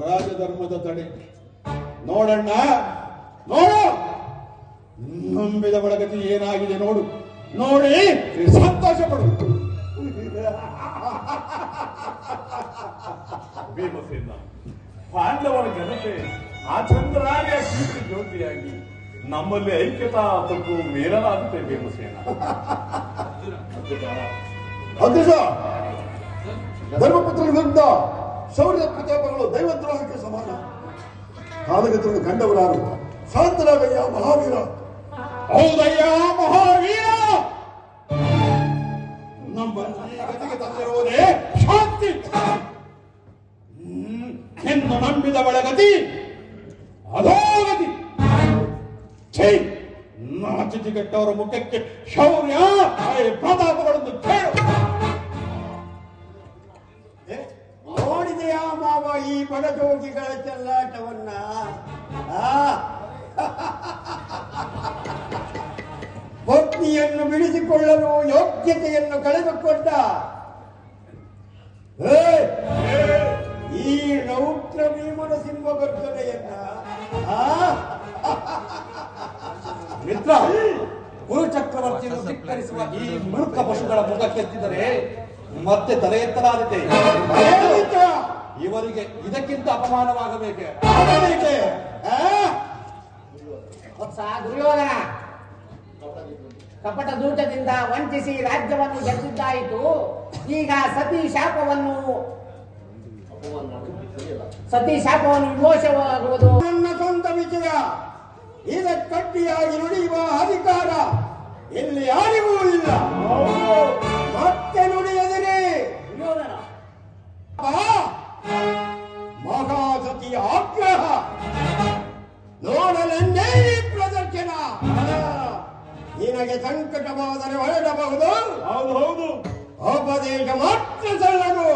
ರಾಜಧರ್ಮದ ತಡೆ. ನೋಡಣ್ಣ ನೋಡು. ನಂಬಿದ ಒಳಗತಿ ಏನಾಗಿದೆ ನೋಡು. ನೋಡಿ ಸಂತೋಷ ಪಡು ಭೀಮಸೇನ ಪಾಂಡವರ ಜನತೆ ಆ ಚಂದ್ರಾರ್ಯ ಕೀರ್ತಿ ಜ್ಯೋತಿಯಾಗಿ ನಮ್ಮಲ್ಲಿ ಐಕ್ಯತಾ ತಪ್ಪು ಮೇಲನಾಗುತ್ತೆ ಭೀಮಸೇನ. ಅಗ್ರಜ ಧರ್ಮಪುತ್ರರ ವಿರುದ್ಧ. ಶೌರ್ಯ ಪ್ರತಾಪಗಳು ದೈವದ್ರೋಹಕ್ಕೆ ಸಮಾನ. ಕಾಲಗತರನ್ನು ಕಂಡವರಾರು ಸಾಂತರಾಗಯ್ಯ ಮಹಾವೀರ. ಹೌದಯ್ಯ ಮಹಾವೀರ! ನಮ್ಮ ಗತಿಗೆ ತಂದಿರುವುದೇ ಶಾಂತಿ. ಎಂದು ನಂಬಿದ ಬಳಗತಿ ಅಧೋಗತಿ. ಛೇ ನಾಚಿತಿ ಕೆಟ್ಟವರ ಮುಖಕ್ಕೆ ಶೌರ್ಯ ಈ ಈ ಬಡಜೋಗಿಗಳ ಚೆಲ್ಲಾಟವನ್ನ? ಪತ್ನಿಯನ್ನು ಬಿಡಿಸಿಕೊಳ್ಳಲು ಯೋಗ್ಯತೆಯನ್ನು ಕಳೆದುಕೊಂಡ ಏ, ಈ ರೌದ್ರ ಭೀಮನ ಸಿಂಹಗರ್ಜನೆಯನ್ನ ಆ? ಮಿತ್ರ ಗುರು ಚಕ್ರವರ್ತಿಯನ್ನು ಧಿಕ್ಕರಿಸುವ ಈ ಮೂರ್ಖ ಪಶುಗಳ ಮುಖಕ್ಕೆತ್ತಿದರೆ ಮತ್ತೆ ತಲೆ ಎತ್ತಲಾದೀತೆ? ಇವರಿಗೆ ಇದಕ್ಕಿಂತ ಅಪಮಾನವಾಗಬೇಕೆ? ದುರ್ಯೋಧನ. ಕಪಟ ದೂಟದಿಂದ ವಂಚಿಸಿ ರಾಜ್ಯವನ್ನು ಗೆದ್ದಿದ್ದಾಯಿತು. ಈಗ ಸತಿ ಶಾಪವನ್ನು ಸತಿ ಶಾಪವನ್ನು ವಿಮೋಚವಾಗುವುದು ನನ್ನ ಸ್ವಂತ ವಿಷಯ ಇದಕ್ಕಟ್ಟಿಯಾಗಿ ನುಡಿಯುವ ಅಧಿಕಾರ ಇಲ್ಲಿ ಯಾರಿಗೂ ಇಲ್ಲ. ಮತ್ತೆ ನುಡಿಯದಿರಿ. ದುರ್ಯೋಧನ. ಮಹಾಸತಿಯ ಆಗ್ರಹ. ನೋಡಲೆಂದೇ ಈ ಪ್ರದರ್ಶನ. ನಿನಗೆ ಸಂಕಟವಾದರೆ ಹೊರಡಬಹುದು. ಹೌದು ಹೌದು. ಉಪದೇಶ ಮಾತ್ರ ಸಲ್ಲದು.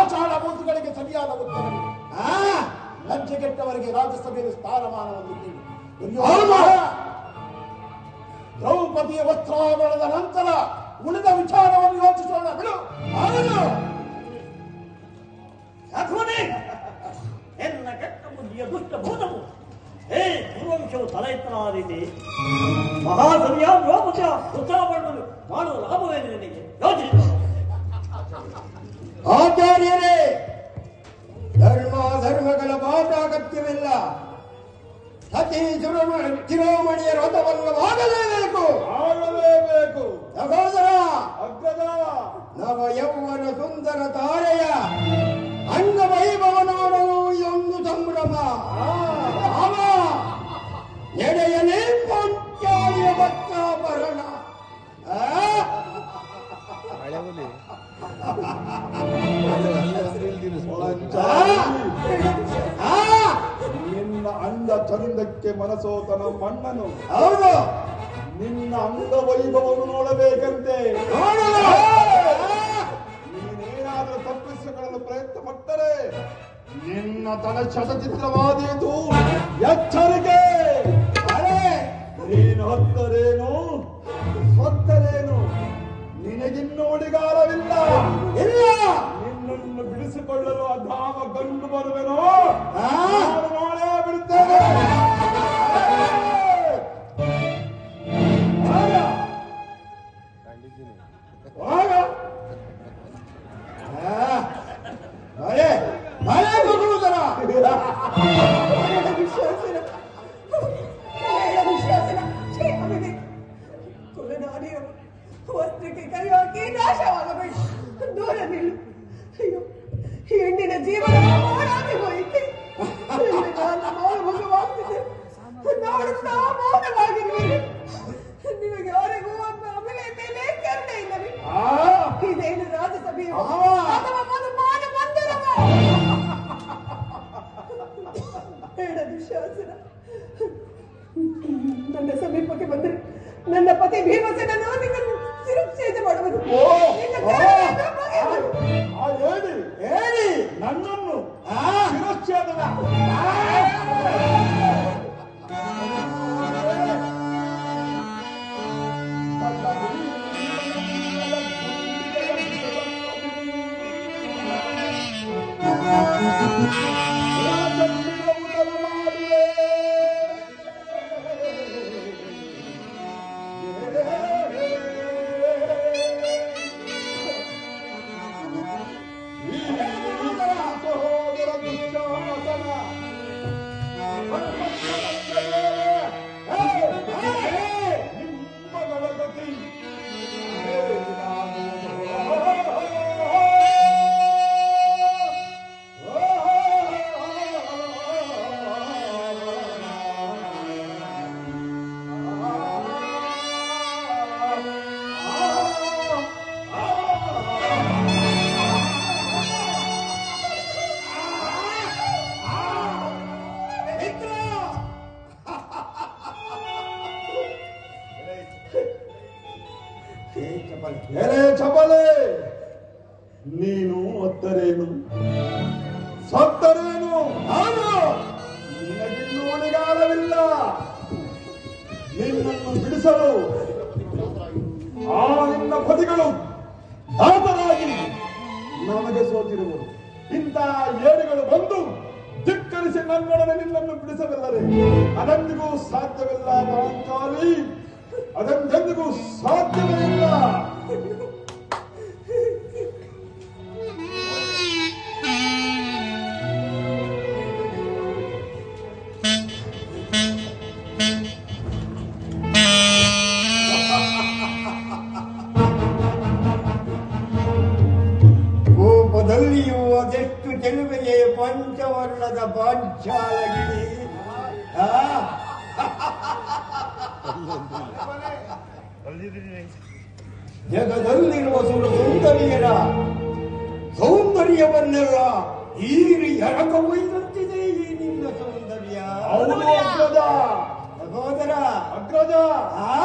ಆಚಾರ ಮೂರ್ತಿಗಳಿಗೆ ಸರಿಯಾದ ಉತ್ತರ ಲಜ್ಜೆಗೆಟ್ಟವರಿಗೆ ರಾಜ್ಯಸಭೆಯಲ್ಲಿ ಸ್ಥಾನಮಾನವನ್ನು. ದ್ರೌಪದಿಯ ವಸ್ತ್ರಾಭರಣದ ನಂತರ ಉಳಿದ ವಿಚಾರವನ್ನು ಯೋಚಿಸೋಣ. ಬಿಡು. ಪೂರ್ವಂಶವು ಮಹಾ ಮಹಾಸಭೆಯ ದ್ರೌಪದಿಯ ಉತ್ಸಾಹವನ್ನು ಮಾಡುವ ಲಾಭವೇನು ನಿನಗೆ? ಯೋಚಿಸಿ. ಆಚಾರ್ಯರೇ ಧರ್ಮ ಧರ್ಮಗಳ ಪಾಠ ಅಗತ್ಯವಿಲ್ಲ ಸತಿ ಶಿರೋಮಣಿ ಶಿರೋಮಣಿಯ ವ್ರತವನ್ನು ಆಗಲೇಬೇಕು. ಆಗಲೇಬೇಕು. ಸಹೋದರ ಅಗ್ಗದ. ನವ ಯೌವನ ಸುಂದರ ತಾರೆಯ ಅಂಗವೈಭವ ಚಂದಕ್ಕೆ ಮನಸೋತನ ಮಣ್ಣನು ಹೌದು. ನಿನ್ನ ಅಂಗ ವೈಭವವನ್ನು ನೋಡಬೇಕಂತೆ. ನೀನೇನಾದರೂ ತಪ್ಪಿಸಿಕೊಳ್ಳಲು ಪ್ರಯತ್ನ ಪಟ್ಟರೆ. ನಿನ್ನ ತನ ಚಲಚಿತ್ರವಾದೀತು. ಎಚ್ಚರಿಕೆ. ಅರೆ. ನೀನು ಹೊತ್ತರೇನು? ಸೊತ್ತರೇನು? ನಿನಗಿನ್ನೂ ಉಳಿಗಾಲವಿಲ್ಲ. ಇಲ್ಲ. ನಿನ್ನನ್ನು ಬಿಡಿಸಿಕೊಳ್ಳಲು ಅಧಾಮ ಗಂಡು ಬರುವೆನೋ? ನಾಳೆ ಬಿಡುತ್ತೇನೆ. ನನ್ನ ಸಮೀಪಕ್ಕೆ ಬಂದರೆ ನನ್ನ ಪತಿ ಭೀಮಸೇನನು ನಿನ್ನನ್ನು ಶಿರಚ್ಛೇದ ಮಾಡುವುದು. ಹೇಳಿ ನನ್ನನ್ನು? ಚಪಲೆ. ನೀನು ಒತ್ತರೇನು? ಸತ್ತರೇನು? ನಾನು ನಿನಗಿನ್ನೂ ಉಳಿಗಾಲವಿಲ್ಲ ನಿನ್ನನ್ನು ಬಿಡಿಸಲು ಆ ನಿನ್ನ ಪತಿಗಳು ದಾತರಾಗಿ ನಮಗೆ ಸೋತಿರುವರು. ಇಂಥ ಏಡುಗಳು ಬಂದು ಧಿಕ್ಕರಿಸಿ ನನ್ನೊಡನೆ ನಿನ್ನನ್ನು ಬಿಡಿಸಬಲ್ಲರೆ. ಅದೆಂದಿಗೂ ಸಾಧ್ಯವಿಲ್ಲ ಮಹಾಕಾಲಿ ಅದೆಂದೆಂದಿಗೂ ಸಾಧ್ಯವೇ ಇಲ್ಲ ಕೋಪದಲ್ಲಿಯೂ ಅದೆಷ್ಟು ಚೆಲುವೆಗೆ ಪಂಚವರ್ಣದ ಪಾಂಚಾಲಗಿರಿ ಆ? ಜಗದಲ್ಲಿರುವ ಸೌಂದರ್ಯರ ಸುಂದರಿಯರ ಸೌಂದರ್ಯವನ್ನೆಲ್ಲ ಹೀರಿ ಎರಕ ಒಯ್ದಂತಿದೆ ಈ ನಿನ್ನ ಸೌಂದರ್ಯ. ಸಹೋದರ ಅಗ್ರಜ ಆ!